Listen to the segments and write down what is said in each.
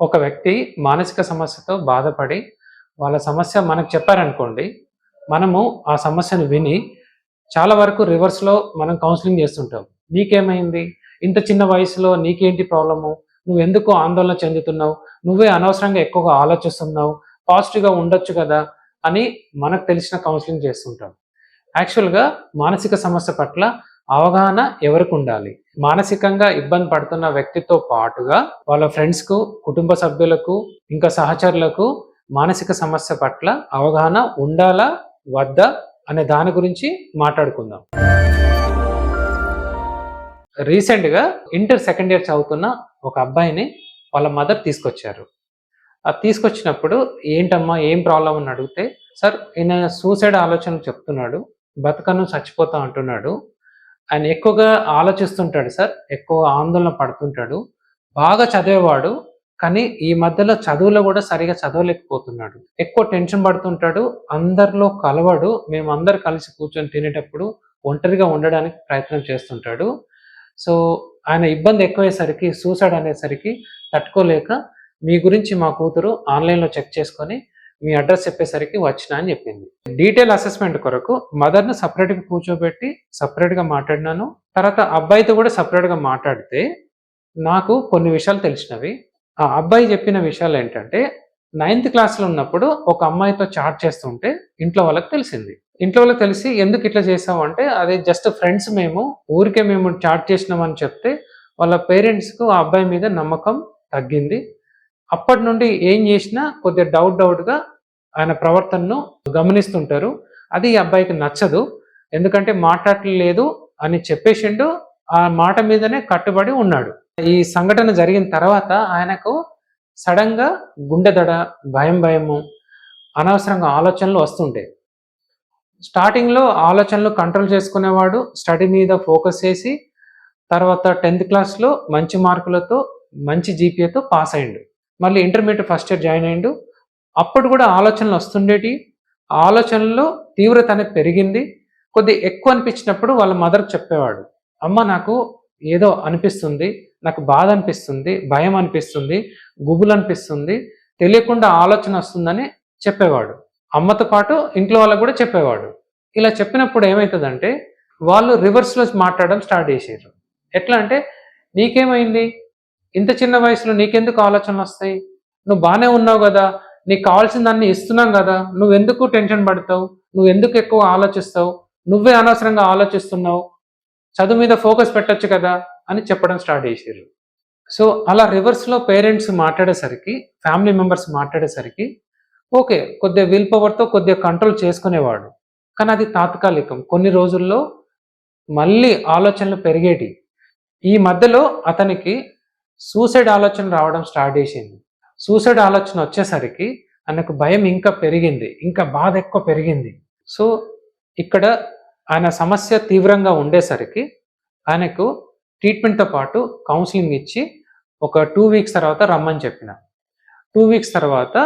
ఒక వ్యక్తి మానసిక సమస్యతో బాధపడి వాళ్ళ సమస్య మనకు చెప్పారనుకోండి మనము ఆ సమస్యను విని చాలా వరకు రివర్స్లో మనం కౌన్సిలింగ్ చేస్తుంటాం. నీకేమైంది? ఇంత చిన్న వయసులో నీకేంటి ప్రాబ్లము? నువ్వు ఎందుకు ఆందోళన చెందుతున్నావు? నువ్వే అనవసరంగా ఎక్కువగా ఆలోచిస్తున్నావు? పాజిటివ్గా ఉండొచ్చు కదా? అని మనకు తెలిసిన కౌన్సిలింగ్ చేస్తుంటాం. యాక్చువల్గా మానసిక సమస్య పట్ల అవగాహన ఎవరికి ఉండాలి? మానసికంగా ఇబ్బంది పడుతున్న వ్యక్తితో పాటుగా వాళ్ళ ఫ్రెండ్స్కు కుటుంబ సభ్యులకు ఇంకా సహచరులకు మానసిక సమస్య పట్ల అవగాహన ఉండాలా? వద్దా? అనే దాని గురించి మాట్లాడుకుందాం. రీసెంట్గా ఇంటర్ సెకండ్ ఇయర్ చదువుతున్న ఒక అబ్బాయిని వాళ్ళ మదర్ తీసుకొచ్చారు. అది తీసుకొచ్చినప్పుడు ఏంటమ్మా ఏం ప్రాబ్లం అని అడిగితే సార్ ఈయన సూసైడ్ ఆలోచనలు చెప్తున్నాడు బతకను చచ్చిపోతా అంటున్నాడు. ఆయన ఎక్కువగా ఆలోచిస్తుంటాడు సార్ ఎక్కువ ఆందోళన పడుతుంటాడు. బాగా చదివేవాడు కానీ ఈ మధ్యలో చదువులో కూడా సరిగా చదవలేకపోతున్నాడు. ఎక్కువ టెన్షన్ పడుతుంటాడు అందరిలో కలవడు మేము అందరు కలిసి కూర్చొని తినేటప్పుడు ఒంటరిగా ఉండడానికి ప్రయత్నం చేస్తుంటాడు. సో ఆయన ఇబ్బంది ఎక్కువయ్యేసరికి సూసైడ్ అనేసరికి తట్టుకోలేక మీ గురించి మా కూతురు ఆన్లైన్లో చెక్ చేసుకొని మీ అడ్రస్ చెప్పేసరికి వచ్చిన అని చెప్పింది. డీటెయిల్ అసెస్మెంట్ కొరకు మదర్ను సపరేట్గా కూర్చోబెట్టి సపరేట్గా మాట్లాడినాను. తర్వాత అబ్బాయితో కూడా సపరేట్గా మాట్లాడితే నాకు కొన్ని విషయాలు తెలిసినవి. ఆ అబ్బాయి చెప్పిన విషయాలు ఏంటంటే నైన్త్ క్లాస్లో ఉన్నప్పుడు ఒక అమ్మాయితో చాట్ చేస్తుంటే ఇంట్లో వాళ్ళకి తెలిసింది. ఇంట్లో వాళ్ళకి తెలిసి ఎందుకు ఇట్లా చేసావు అంటే అదే జస్ట్ ఫ్రెండ్స్ మేము ఊరికే మేము చాట్ చేసినామని చెప్తే వాళ్ళ పేరెంట్స్కు ఆ అబ్బాయి మీద నమ్మకం తగ్గింది. అప్పటి నుండి ఏం చేసినా కొద్దిగా డౌట్ డౌట్గా ఆయన ప్రవర్తనను గమనిస్తుంటారు. అది ఈ అబ్బాయికి నచ్చదు. ఎందుకంటే మాట్లాడలేదు అని చెప్పేసిండు. ఆ మాట మీదనే కట్టుబడి ఉన్నాడు. ఈ సంఘటన జరిగిన తర్వాత ఆయనకు సడన్గా గుండెదడ భయం భయము అనవసరంగా ఆలోచనలు వస్తుంటాయి స్టార్టింగ్లో ఆలోచనలు కంట్రోల్ చేసుకునేవాడు స్టడీ మీద ఫోకస్ చేసి తర్వాత టెన్త్ క్లాస్లో మంచి మార్కులతో మంచి జీపీఏతో పాస్ అయ్యిండు మళ్ళీ ఇంటర్మీడియట్ ఫస్ట్ ఇయర్ జాయిన్ అయ్యిండు. అప్పుడు కూడా ఆలోచనలు వస్తుండేటి. ఆలోచనలో తీవ్రత అనేది పెరిగింది. కొద్ది ఎక్కువ అనిపించినప్పుడు వాళ్ళ మదర్ చెప్పేవాడు అమ్మ నాకు ఏదో అనిపిస్తుంది నాకు బాధ అనిపిస్తుంది భయం అనిపిస్తుంది గుబులు అనిపిస్తుంది తెలియకుండా ఆలోచన వస్తుందని చెప్పేవాడు. అమ్మతో పాటు ఇంట్లో వాళ్ళకు కూడా చెప్పేవాడు. ఇలా చెప్పినప్పుడు ఏమవుతుందంటే వాళ్ళు రివర్స్లో మాట్లాడడం స్టార్ట్ చేసారు ఎట్లా అంటే నీకేమైంది? ఇంత చిన్న వయసులో నీకెందుకు ఆలోచనలు వస్తాయి? నువ్వు బాగానే ఉన్నావు కదా. నీకు కావాల్సిన దాన్ని ఇస్తున్నాం కదా. నువ్వెందుకు టెన్షన్ పడతావు? నువ్వు ఎందుకు ఎక్కువ ఆలోచిస్తావు? నువ్వే అనవసరంగా ఆలోచిస్తున్నావు. చదువు మీద ఫోకస్ పెట్టచ్చు కదా అని చెప్పడం స్టార్ట్ చేసారు సో అలా రివర్స్లో పేరెంట్స్ మాట్లాడేసరికి ఫ్యామిలీ మెంబర్స్ మాట్లాడేసరికి ఓకే కొద్దిగా విల్ పవర్తో కొద్దిగా కంట్రోల్ చేసుకునేవాడు. కానీ అది తాత్కాలికం. కొన్ని రోజుల్లో మళ్ళీ ఆలోచనలు పెరిగేటి ఈ మధ్యలో అతనికి సూసైడ్ ఆలోచన రావడం స్టార్ట్ చేసింది. సూసైడ్ ఆలోచన వచ్చేసరికి ఆయనకు భయం ఇంకా పెరిగింది ఇంకా బాధ ఎక్కువ పెరిగింది. సో ఇక్కడ ఆయన సమస్య తీవ్రంగా ఉండేసరికి ఆయనకు ట్రీట్మెంట్తో పాటు కౌన్సిలింగ్ ఇచ్చి ఒక టూ వీక్స్ తర్వాత రమ్మని చెప్పిన. టూ వీక్స్ తర్వాత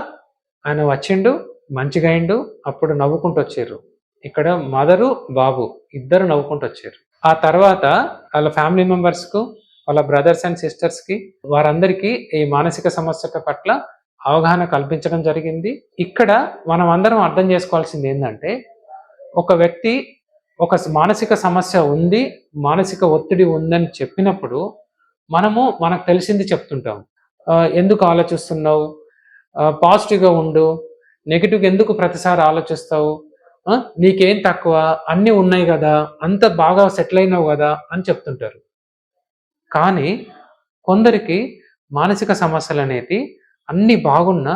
ఆయన వచ్చిండు మంచిగా అయిండు అప్పుడు నవ్వుకుంటూ వచ్చారు. ఇక్కడ మదరు బాబు ఇద్దరు నవ్వుకుంటూ వచ్చారు. ఆ తర్వాత వాళ్ళ ఫ్యామిలీ మెంబర్స్కు వాళ్ళ బ్రదర్స్ అండ్ సిస్టర్స్కి వారందరికీ ఈ మానసిక సమస్య పట్ల అవగాహన కల్పించడం జరిగింది. ఇక్కడ మనం అందరం అర్థం చేసుకోవాల్సింది ఏంటంటే ఒక వ్యక్తి ఒక మానసిక సమస్య ఉంది మానసిక ఒత్తిడి ఉందని చెప్పినప్పుడు మనము మనకు తెలిసింది చెప్తుంటాం. ఎందుకు ఆలోచిస్తున్నావు? పాజిటివ్గా ఉండు. నెగిటివ్ ఎందుకు ప్రతిసారి ఆలోచిస్తావు? నీకేం తక్కువ? అన్నీ ఉన్నాయి కదా. అంత బాగా సెటిల్ అయినావు కదా అని చెప్తుంటారు. కానీ కొందరికి మానసిక సమస్యలు అనేది అన్ని బాగున్న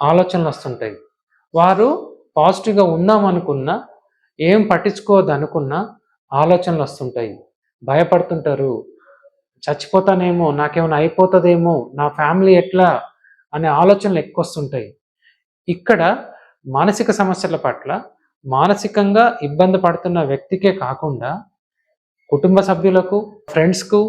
ఆలోచనలు వస్తుంటాయి. వారు పాజిటివ్గా ఉన్నామనుకున్న ఏం పట్టించుకోవద్దు ఆలోచనలు వస్తుంటాయి. భయపడుతుంటారు. చచ్చిపోతానేమో నాకేమైనా అయిపోతుందేమో నా ఫ్యామిలీ ఎట్లా అనే ఆలోచనలు ఎక్కువ వస్తుంటాయి ఇక్కడ మానసిక సమస్యల పట్ల మానసికంగా ఇబ్బంది పడుతున్న వ్యక్తికే కాకుండా కుటుంబ సభ్యులకు ఫ్రెండ్స్కు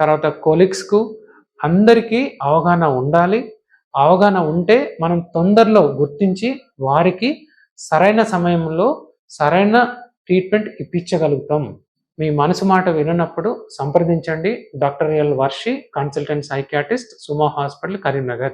తర్వాత కొలిగ్స్కు అందరికీ అవగాహన ఉండాలి. అవగాహన ఉంటే మనం తొందరలో గుర్తించి వారికి సరైన సమయంలో సరైన ట్రీట్మెంట్ ఇప్పించగలుగుతాం. మీ మనసు మాట విననప్పుడు సంప్రదించండి. Doctor L. Varshi consultant psychiatrist Suma hospital Karimnagar.